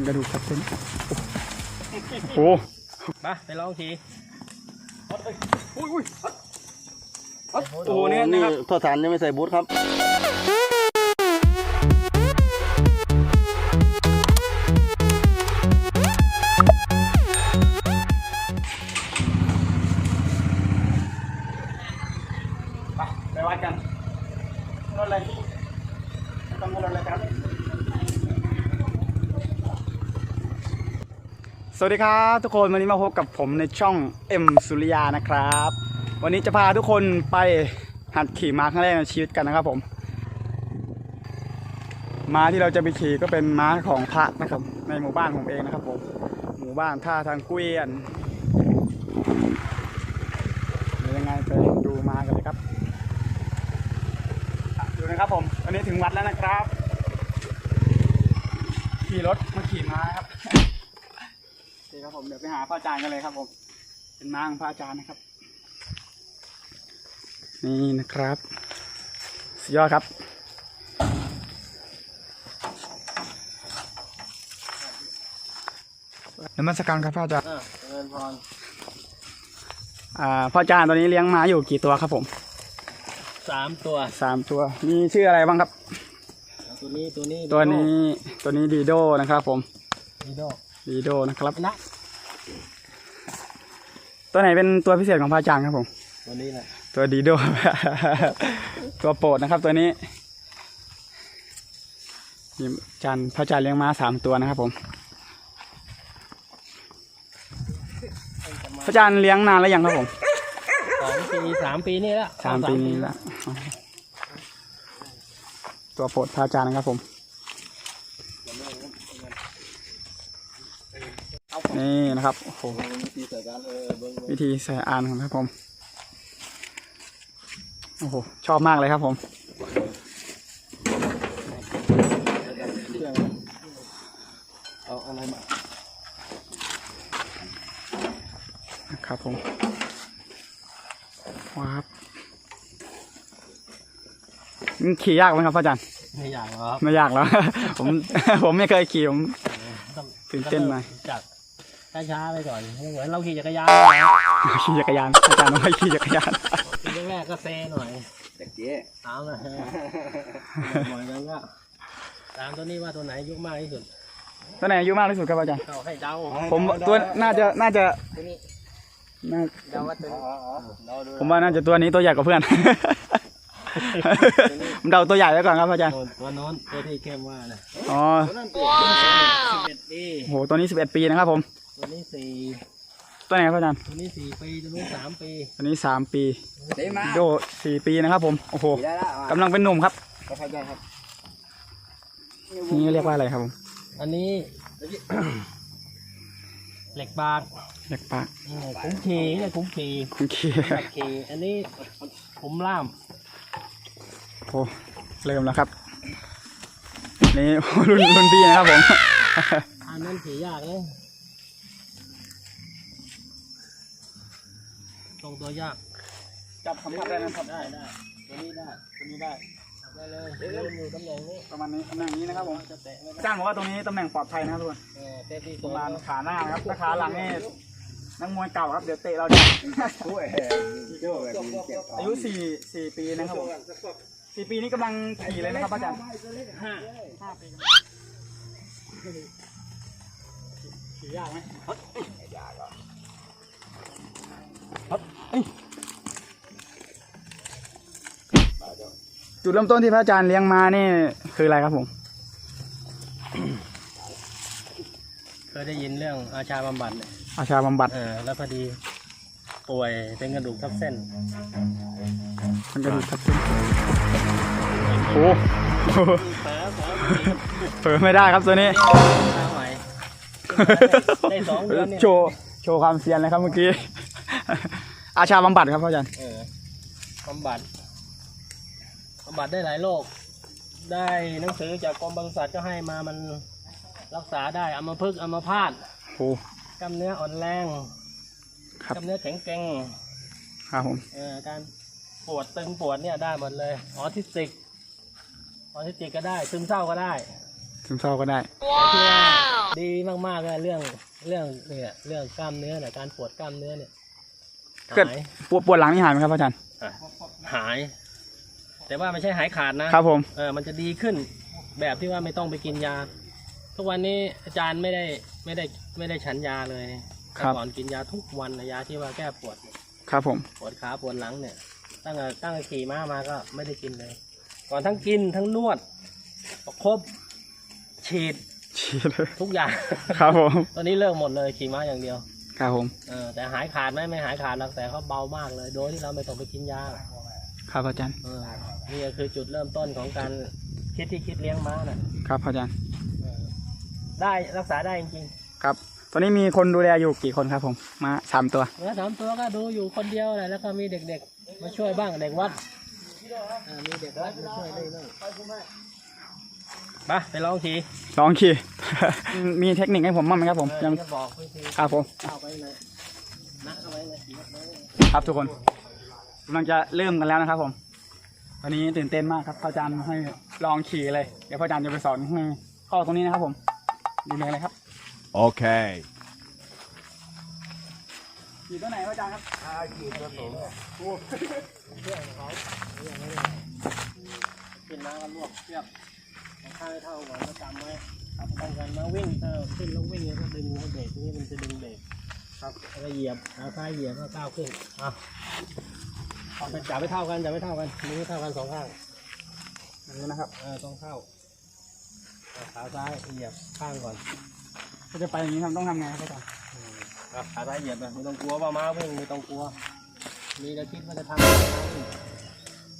ันกระดูกทับเส้นโอ้โหมาไปลองทีอุ้ยอุ้ยโอ้โหเนี่ยนะครับทอดฐานยังไม่ใส่บูทครับ สวัสดีครับทุกคนวันนี้มาพบกับผมในช่องเอ็มสุริยานะครับ วันนี้จะพาทุกคนไปหัดขี่ม้าครั้งแรกในชีวิตกันนะครับผม ม้าที่เราจะไปขี่ก็เป็นม้าของพระนะครับ ในหมู่บ้านผมเองนะครับผมหมู่บ้านท่าทางเกวียนเดี๋ยวยังไงไปดูม้ากันเลยครับดูนะครับผมวันนี้ถึงวัดแล้วนะครับ ขี่รถมาขี่ม้าครับ คครับผมเดี๋ยวไปหาพระอาจารย์กันเลยครับผม เป็นม้าของพระอาจารย์นะครับ นี่นะครับสุดยอดครับนมัสการครับพระอาจารย์อ่าเจริญพรอ่าพระอาจารย์ตอนนี้เลี้ยงม้าอยู่กี่ตัวครับผมสามตัวสามตัว มีชื่ออะไรบ้างครับ ตัวนี้ตัวนี้ตัวนี้ตัวนี้ดีโดนะครับผมดีโดดีโดนะครับนะ ตัวไหนเป็นตัวพิเศษของพระอาจารย์ครับผม ตัวนี้แหละตัวดีโด ตัวโปรดนะครับตัวนี้นี่อาจารย์พระอาจารย์เลี้ยงม้าสามตัวนะครับ ผม พระอาจารย์เลี้ยงนานแล้วยังครับผมสองปีสามปีนี่แล้วสามปีนี้แล้วอ๋อตัวโปรดพระอาจารย์นะครับผม นี่นะครับโอ้โหปีเสร็จกันเออเบิ้งวิธีใส่อ่านของครับผมโอ้โหชอบมากเลยครับผมเอาอะไรมานะครับผมว้าวครับมันขี่ยากไหมครับพระอาจารย์ไม่อยากหรอกไม่ยากแล้วผมผมไม่เคยขี่ผมต้องตื่นเต้นหน่อยจัด ช้าๆไปก่อนเหมือนเราขี่จักรยานขี่จักรยานอาจารย์ต้องให้ขี่จักรยานทีแรกๆก็เซหน่อยแต่เจ๊ตามนะบ่อยๆก็ตามตัวนี้ว่าตัวไหนยุกมากที่สุด ตัวไหนอายุมากที่สุดครับอาจารย์เอาให้เดาผมตัวน่าจะน่าจะตัวนี้น่าเดาว่าตัวนี้เราดูผมว่าน่าจะตัวนี้ตัวใหญ่กว่าเพื่อนผมเดาตัวใหญ่ไว้ก่อนครับอาจารย์ตัวโน้นตัวที่เข้มว่านะอ๋อตัวนั้นสิบเอ็ดปีโหตัวนี้สิบเอ็ดปีนะครับผม ตัวนี้สี่ตัวไหนครับอาจารย์ตัวนี้สี่ปีตัวนี้สามปีตัวนี้สามปีเจ๊มาโดสี่ปีนะครับผมโอ้โหขี่ได้แล้วกำลังเป็นหนุ่มครับก็เข้าใจครับนี่เรียกว่าอะไรครับผมอันนี้เหล็กบาดเรียกปากเออคุ้มขี่เนี่ยคุ้มขี่คุณขี่แบบขี่อันนี้คุ้มล่ามโอ้เริ่มแล้วครับ นี่รุ่นรุ่นพี่นะครับผมอันนั้นขี่ยากเลย ตรงตัวยาก จับสัมผัสได้นะครับได้ได้ตัวนี้ได้ตัวนี้ได้จับได้เลยยืนอยู่ตำแหน่งนี้ประมาณนี้ตำแหน่งนี้นะครับผมจะเตะไม่ได้อาจารย์บอกว่าตรงนี้ตำแหน่งปลอดภัยนะครับทุกคนเออเตะที่ปตัระวมาณขาหน้านะครับถ้าขาหลังนี่นักมวยเก่าครับเดี๋ยวเตะเราจะโอ้ยโจ้แบบนี้เจ็บอายุสี่สี่ปีนะครับผมสี่ปีนี้กำลังขี่เลยนะครับอาจารย์ห้าขี่ยากไหม จุดเริ่มต้นที่พระอาจารย์เลี้ยงมานี่คืออะไรครับผม เคยได้ยินเรื่องอาชาบำบัดเนี่ยอาชาบำบัดเออแล้วพอดี ป่วยเป็นกระดูกทับเส้นมันกระดูกทับเส้นโอ้โหเผลอเผลอเผลอไม่ได้ครับตัวนี้ ตาไหวได้สองเดือนเนี่ยโชว์โชว์ความเซียนเลยครับเมื่อกี้ อาชาบำบัดครับพระอาจารย์เออบำบัดบำบัดได้หลายโรคได้หนังสือจากกรมปศุสัตว์ก็ให้มามันรักษาได้อัมพฤกษ์อัมพาตโอ้ กล้ามเนื้ออ่อนแรงครับ กล้ามเนื้อแข็งแกร่งครับผมเออการปวดตึงปวดเนี่ยได้หมดเลยออทิสติกออทิสติกก็ได้ ซึมเศร้าก็ได้ ซึมเศร้าก็ได้แต่ที่ว่าดีมากๆเลยเรื่องเรื่องเนี่ยเรื่องกล้ามเนื้อเนี่ยการปวดกล้ามเนื้อเนี่ย เกิดหายปวดปวดหลังนี่หายไหมครับอาจารย์หาย แต่ว่าไม่ใช่หายขาดนะ ครับผมเออมันจะดีขึ้นแบบที่ว่าไม่ต้องไปกินยา ทุกวันนี้อาจารย์ไม่ได้ไม่ได้ไม่ได้ฉันยาเลยแต่ก่อนกินยาทุกวันนะยาที่ว่าแก้ปวดเนี่ยครับผมปวดขาปวดหลังเนี่ย ตั้งแต่ตั้งแต่ขี่ม้ามาก็ไม่ได้กินเลย ก่อนทั้งกินทั้งนวด ประคบฉีดฉีดเลยทุกอย่าง ครับผม ตอนนี้เลิกหมดเลยขี่ม้าอย่างเดียว ครับผมเออแต่หายขาดไหมไม่หายขาดหรอกแต่เขาเบามากเลย โดยที่เราไม่ต้องไปกินยาครับอาจารย์เออนี่ก็คือจุดเริ่มต้นของการคิดที่คิดเลี้ยงม้าน่ะครับอาจารย์เออได้รักษาได้จริงครับ ตอนนี้มีคนดูแลอยู่กี่คนครับผมมาสามตัวๆเนื้อสามตัวก็ดูอยู่คนเดียวแหละแล้วก็มีเด็กๆ มาช่วยบ้างเด็กวัดอ่ามีเด็กวัดมาช่วยได้บ้า งไปไปลองขี่ลองขี่ มีเทคนิคให้ผมบ้างไหมครับผมเออยังจะบอกวิธีครับผม เข้าไปเลยนักเอาไว้เลยขี่ไว้เลยครับทุกคนกำลังจะเริ่มกันแล้วนะครับ ผมตอนนี้ตื่นเต้นมากครับพระอาจารย์ให้ลองขี่เลยเดี๋ยวพระอาจารย์จะไปสอนให้เข้าตรงนี้นะครับผมดูเลยเลยครับ Okay. ขี่ตัวไหนพระอาจารย์ครับขี่ตัวสูงขึ้นมาก็ลวกเชือกเอา ข้างให้เท่าก่อนแล้วจำไว้ครับป้องกันมาวิ่งเออขึ้นแล้ววิ่งแล้วก็ดึงให้เบรกนี่มันจะดึงเบรกครับแล้วก็เหยียบเอาซ้ายเหยียบแล้วก้าวขึ้นอะเอาไปจับไม่เท่ากันจับไม่เท่ากันมือไม่เท่ากันสองข้างอย่างนี้นะครับเออต้องเข้าเอาขาซ้ายเหยียบข้างก่อนก็จะไปอย่างนี้ครับต้องทำไงครับพระอาจารย์เอาขาซ้ายเหยียบนะไม่ต้องกลัวว่าม้าวิ่งไม่ต้องกลัว มีแต่คิดว่าจะทำอะไรม้าวิ่ง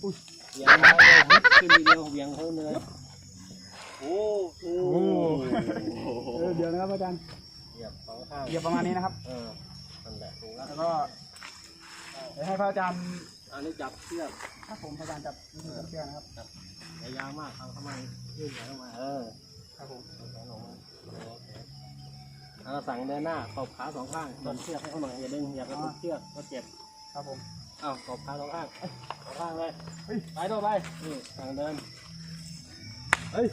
อุ้ยเหยียบม้าเลยฮึดขึ้นทีเดียวเหวียงเขาเลย โอ้โหเออเดี๋ยวนะครับพระอาจารย์เหยียบสองข้างเหยียบประมาณนี้นะครับ เออนั่นแหละถูกแล้วแล้วก็เดี๋ยวให้พระอาจารย์อันนี้จับเชือกถ้าผมพระอาจารย์จับวิธีจับเชือกนะครับอย่ายาวมากเอาเข้ามายื่นเข้ามาเออครับผมเอาแขนออกมาโอเคเอาสั่งเดินหน้าขอบขาสองข้างตบเชือกให้เขาหน่อยอย่าดึงอย่าไปทุบเชือกก็เจ็บครับผมอ้าวขอบขาสองข้างเอ้ยสองข้างเลยไปตัวไปนี่สั่งเดินเฮ้ย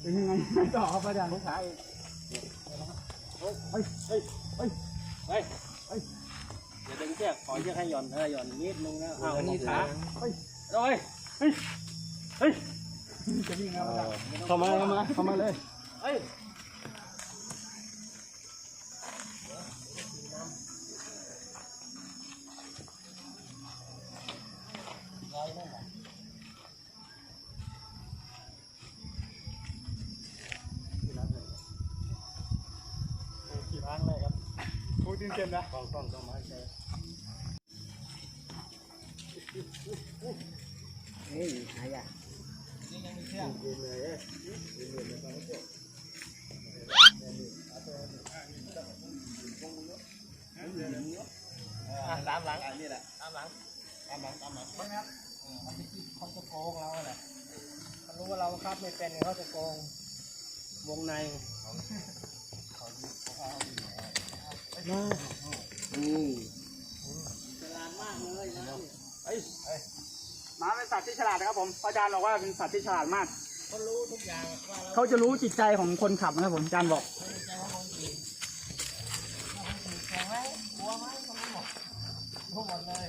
เป็นยังไงต่อครับอาจารย์ทุกขาอีกเฮ้ยเฮ้ยเฮ้ยเฮ้ยเฮ้ยอย่าดึงเชือกขอเชือกให้หย่อนเออหย่อนนิดนึงนะอ้าวนี่ขาเฮ้ยโอ้ยเฮ้ยเฮ้ยจะวิ่งแล้วพระอาจารย์เข้ามาเข้ามาเข้ามาเลยเฮ้ย พูดจริงเต็มนะกองกองต้องมาใช่นี่หายากอะตามหลังอันนี้แหละตามหลังตามหลังตามหลังไม่ครับมันจะคิดเขาจะโกงเราแหละมันรู้ว่าเราคับไม่เป็นเขาจะโกงวงในมาอืมฉลาดมากเลยนะเฮ้ยเฮ้ย หมาเป็นสัตว์ที่ฉลาดนะครับผมพระอาจารย์บอกว่าเป็นสัตว์ที่ฉลาดมากเขารู้ทุกอย่างว่าเราเขาจะรู้จิตใจของคนขับนะครับผมอาจารย์บอกไม่ได้ใจว่าคนอื่นว่าคนอื่นแข่งไหมกลัวไหมเขารู้หมดรู้หมดเลย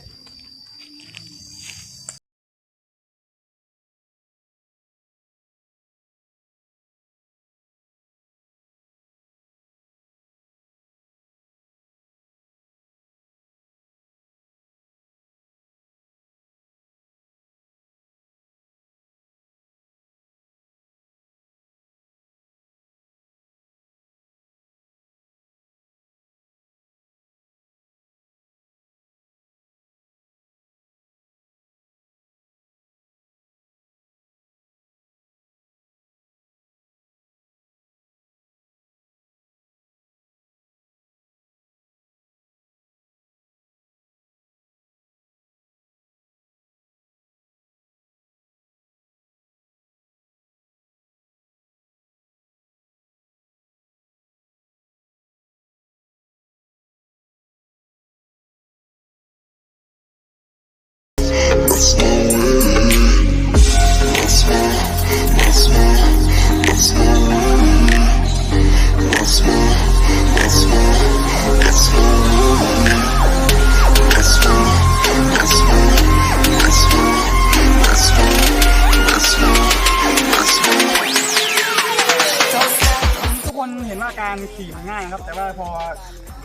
คนเห็นว่าการขี่มันง่ายนะครับ แต่ว่าพอ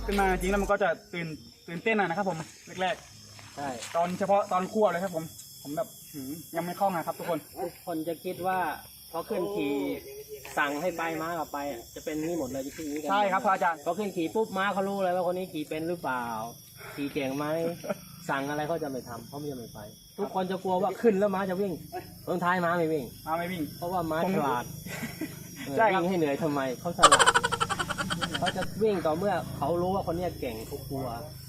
ขึ้นมาจริงแล้วมันก็จะตื่นตื่นเต้นนนะครับผมแรกๆ ใช่ๆตอนเฉพาะตอนคั่วเลยครับผม ผมแบบหืมยังไม่คล่องนะครับทุกคน ทุกคนจะคิดว่าพอขึ้นขี่สั่งให้ไปม้ากับไปอะจะเป็นนี่หมดเลยจะขึ้นอย่างนี้กันใช่ครับพระอาจารย์ พอขึ้นขี่ปุ๊บม้าเขารู้เลยว่าคนนี้ขี่เป็นหรือเปล่า ขี่เก่งไหมสั่งอะไรเขาจะไม่ทำเขาไม่จะไม่ไป ทุกคนจะกลัวว่าขึ้นแล้วม้าจะวิ่งตรงท้ายม้าไม่วิ่ง มาไม่วิ่ง เพราะว่าม้าผมฉลาดเออใช่ครับ วิ่งให้เหนื่อยทำไมเขาฉลาดเขาจะวิ่งต่อเมื่อเขารู้ว่าคนเนี้ยเก่งเขากลัว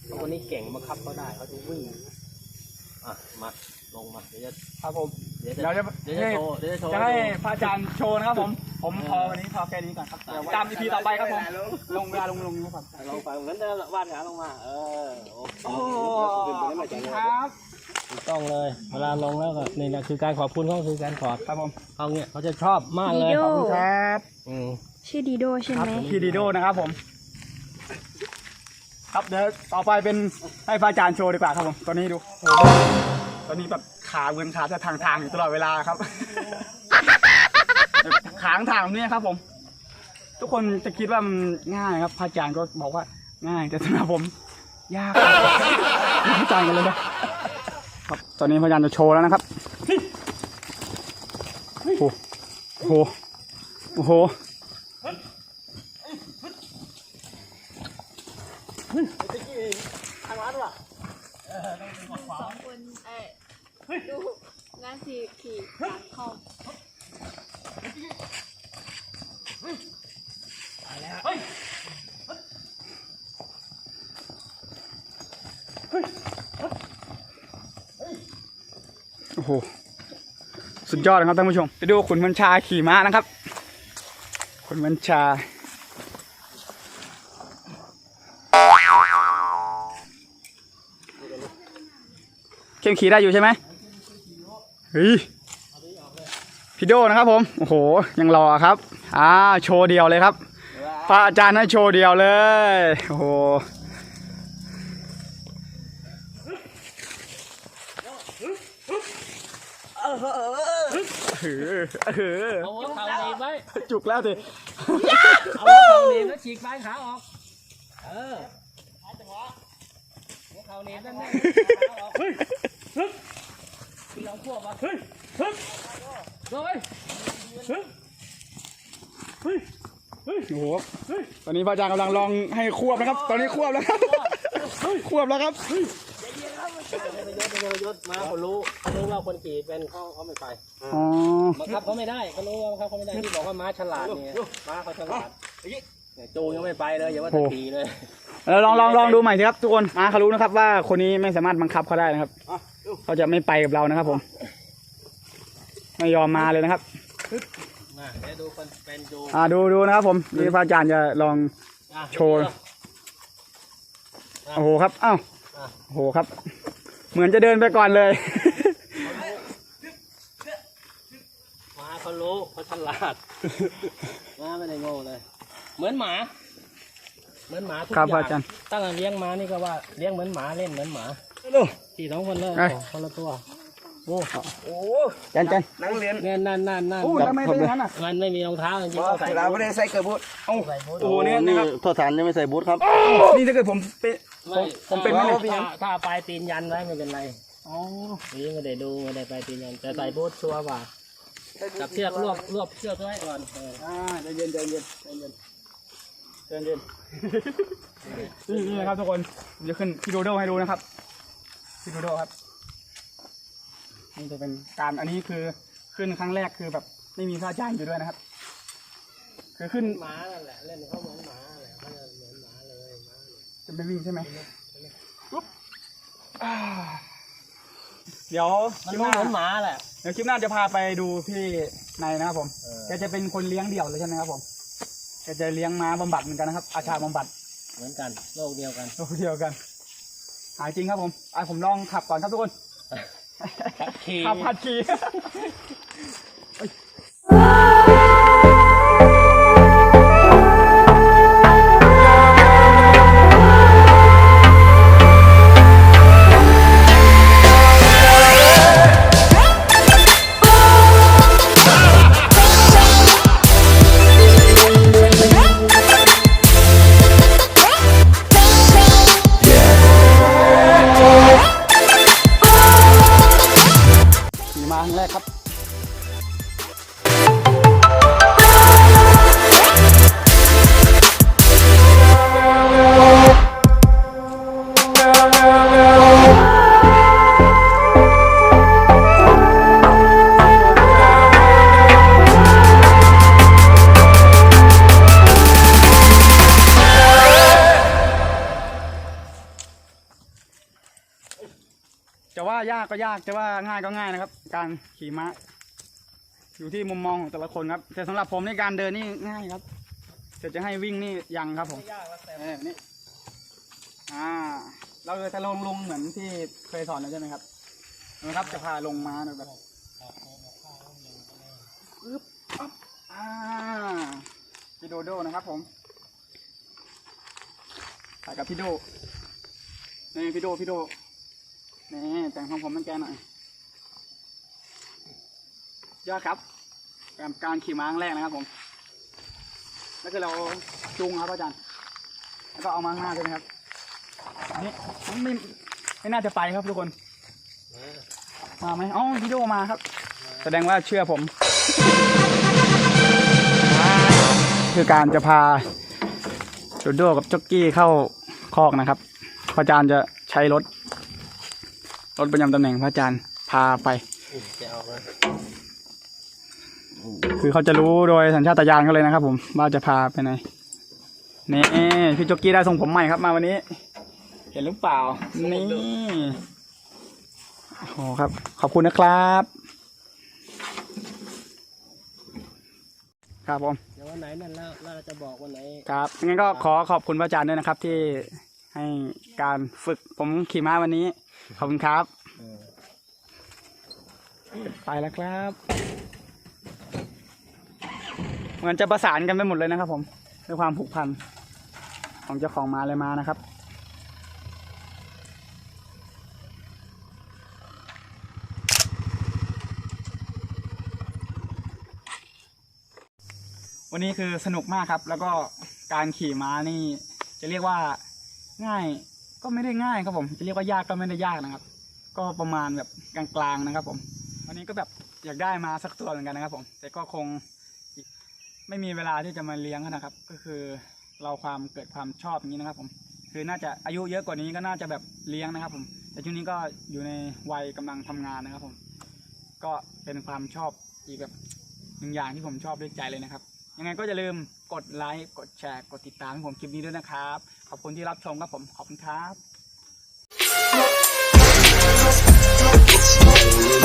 ว่าคนนี้เก่งมาคับเขาได้เขาจะวิ่งอะมาลงมาเดี๋ยวจะครับผม เดี๋ยวจะเราจะเดี๋ยวจะโชว์เดี๋ยวจะโชว์จะให้ดูพระอาจารย์โชว์นะครับผม ผมพอวันนี้พอแค่นี้ก่อนครับเดี๋ยวตามอีพีต่อไปครับผม ลงเวลาลงลงนะครับลงไปเหมือนเดิมวาดขาลงมา เออ โอเคโอ้ขอบคุณครับถูกต้องเลย เวลาลงแล้วก็นี่นะคือการขอบคุณเขาคือการขอบครับผมเขาเนี่ยเขาจะชอบมากเลยดีโดขอบคุณครับอืมชื่อดีโดใช่ไหมพี่ดีโดนะครับผม ครับเดี๋ยวต่อไปเป็นให้พระอาจารย์โชว์ดีกว่าครับผมตอนนี้ดูโอ้โหตอนนี้แบบขาเวินขาจะทางทางๆอยู่ตลอดเวลาครับ ขางทางแบบนี้ครับ ผม ทุกคนจะคิดว่ามันง่ายครับพระอาจารย์ก็บอกว่าง่ายแต่สำหรับผม ยากครับพระอาจารย์กันเลยนะครับ ตอนนี้พระอาจารย์จะโชว์แล้วนะครับโอ้โหโอ้โห โอ้โห สองคนเอ้ดู งานขี่ขี่หลังคอมโอ้โห สุดยอดนะครับท่านผู้ชม ไปดูขุนบัญชาขี่ม้านะครับ ขุนบัญชาเข้มขี่ได้อยู่ใช่ไหม เฮ้ยพี่โดนะครับผม โอ้โห ยังรอครับอ่าโชว์เดียวเลยครับพระอาจารย์ให้โชว์เดียวเลย โอ้โหเออเออเอาหัวเข่าหนีบไว้จุกแล้วสิเอาเข่าหนีบแล้วฉีกปลายขาออก เออหัวเข่าหนีบนั่นแน่ๆขา ออกที่เราควบมาเฮ้ยเฮ้ยเฮ้ยโอ้โหตอนนี้พระอาจารย์กำลังลองให้ควบนะครับ ตอนนี้ควบแล้วครับ ควบแล้วครับไม่ยศไม่ยศมาเขารู้เขารู้ว่าคนขี่เป็นเขาเขาไม่ไปอ๋อบังคับเขาไม่ได้เขารู้ว่าบังคับเขาไม่ได้ที่บอกว่าม้าฉลาดเนี่ยม้าเขาฉลาดเนี่ยจูงยังไม่ไปเลยอย่าว่าแต่ขี่เลยแล้วลองลองลองดูใหม่สิครับทุกคนมาเขารู้นะครับว่าคนนี้ไม่สามารถบังคับเขาได้นะครับเขาจะไม่ไปกับเรานะครับผม ไม่ยอมมาเลยนะครับมาเดี๋ยวดูคนเป็นจูงอ่าดูดูนะครับผมนี่พระอาจารย์จะลองอะโชว์โอ้โหครับอ้าวโอ้โหครับ เหมือนจะเดินไปก่อนเลยม้าเขารู้เขาฉลาดม้าไม่ได้โง่เลย เหมือนหมา เหมือนหมาทุกอครับย่างพระอาจารย์ ตั้งแต่เลี้ยงม้านี่ก็ว่าเลี้ยงเหมือนหมาเล่นเหมือนหมาสี่สองคนเลยเอ้ย คนละตัว โอ้โอ้จันจันนังเรียนเนี่ยนั่นนั่นนั่นโอ้ทำไมเป็นอย่างนั้นอะมันไม่มีรองเท้าจริงๆว่าต้องใส่เราไม่ได้ใส่เกระบุดโอ้โหเนี่ยนะครับโทษฐานยังไม่ใส่บูทครับนี่ถ้าเกิดผมเป็นไม่ผมเป็นไหมเนี่ยถ้าถ้าปลายตีนยันไว้ไม่เป็นไรอ๋อนี่ไม่ได้ดูไม่ได้ปลายตีนยันแต่ใส่บูทชัวร์กว่าจับเชือกรวบรวบเชือกไว้ก่อนเอออ่าใจเย็นใจเย็นใจเย็นใจเย็นนี่นี่นะครับทุกคนผมจะขึ้นพี่โดโดให้ดูนะครับพี่โดโดครับ นี่จะเป็นการอันนี้คือขึ้นครั้งแรกคือแบบไม่มีค่าจ้างอยู่ด้วยนะครับ คือขึ้นหมานั่นแหละเล่นเขาเหมือนหมาแหละเขาเหมือนหมาเลยหมาเลยจะไปวิ่งใช่ไหมปุ๊บเดี๋ยวคลิปหน้าเหมือนหมาแหละเดี๋ยวคลิปหน้าจะพาไปดูพี่นายนะครับผมแกจะเป็นคนเลี้ยงเดี่ยวเลยใช่ไหมครับผมแกจะเลี้ยงม้าบำบัดเหมือนกันนะครับ อาชาบำบัดเหมือนกันโลกเดียวกันโลกเดียวกันหายจริงครับผมอะผมลองขับก่อนครับทุกคน ขับขี่ขับพัดขี่ายากก็ยากจะว่าง่ายก็ง่ายนะครับ การขี่ม้าอยู่ที่มุมมองของแต่ละคนครับ แต่สำหรับผมในการเดินนี่ง่ายครับแต่จะให้วิ่งนี่ยังครับผมไม่ยากแล้วแต่เออนี่อ่า เราจะลงลงเหมือนที่เคยสอนแล้วใช่ไหมครับนะครับจะพาลงม้าหน่อยแบบปึ๊บอ๊บอ่าพี่โดโดนะครับผมถ่ายกับพี่โดนี่พี่โดพี่โด นี่แต่งของผมมันแกหน่อยยอดครับการการขี่ม้าครั้งแรกนะครับผม แล้วคือเราจูงครับอาจารย์แล้วก็เอามาข้างหน้าใช่ไหมครับนี่ไม่ไม่น่าจะไปครับทุกคนมาไหมอ๋อวิดีโอมาครับ แสดงว่าเชื่อผม คือการจะพาโดโดกับจ็อกกี้เข้าคอกนะครับอาจารย์จะใช้รถ รถประจำตำแหน่งพระอาจารย์พาไปจะเอาเลยคือเขาจะรู้โดยสัญชาตญาณเขาเลยนะครับ ผมว่าจะพาไปไหนนี่พี่จ็อกกี้ได้ทรงผมใหม่ครับมาวันนี้ เห็นหรือเปล่า นี่โอ้โหครับ ขอบคุณนะครับ ครับผมเดี๋ยววันไหนนั่นแล้วเราจะบอกวันไหนครับงั้นก็ขอขอบคุณพระอาจารย์ด้วยนะครับ ที่ให้การฝึกผมขี่ม้าวันนี้ ขอบคุณครับ ไปแล้วครับ เหมือนจะประสานกันไปหมดเลยนะครับผมด้วยความผูกพัน ของเจ้าของม้าเลยมานะครับ วันนี้คือสนุกมากครับ แล้วก็การขี่ม้านี่จะเรียกว่าง่าย ก็ไม่ได้ง่ายครับผม จะเรียกว่ายากก็ไม่ได้ยากนะครับ ก็ประมาณแบบกลางๆนะครับ ผม วันนี้ก็แบบอยากได้มาสักตัวเหมือนกันนะครับ ผม แต่ก็คงไม่มีเวลาที่จะมาเลี้ยงนะครับ ก็คือเราความเกิดความชอบอย่างนี้นะครับ ผม คือน่าจะอายุเยอะกว่านี้ก็น่าจะแบบเลี้ยงนะครับ ผม แต่ช่วงนี้ก็อยู่ในวัยกำลังทำงานนะครับ ผม ก็เป็นความชอบอีกแบบหนึ่งอย่างที่ผมชอบด้วยใจเลยนะครับ ยังไงก็อย่าลืมกดไลค์กดแชร์กดติดตามให้ผมคลิปนี้ด้วยนะครับ ขอบคุณที่รับชมครับผมขอบคุณครับ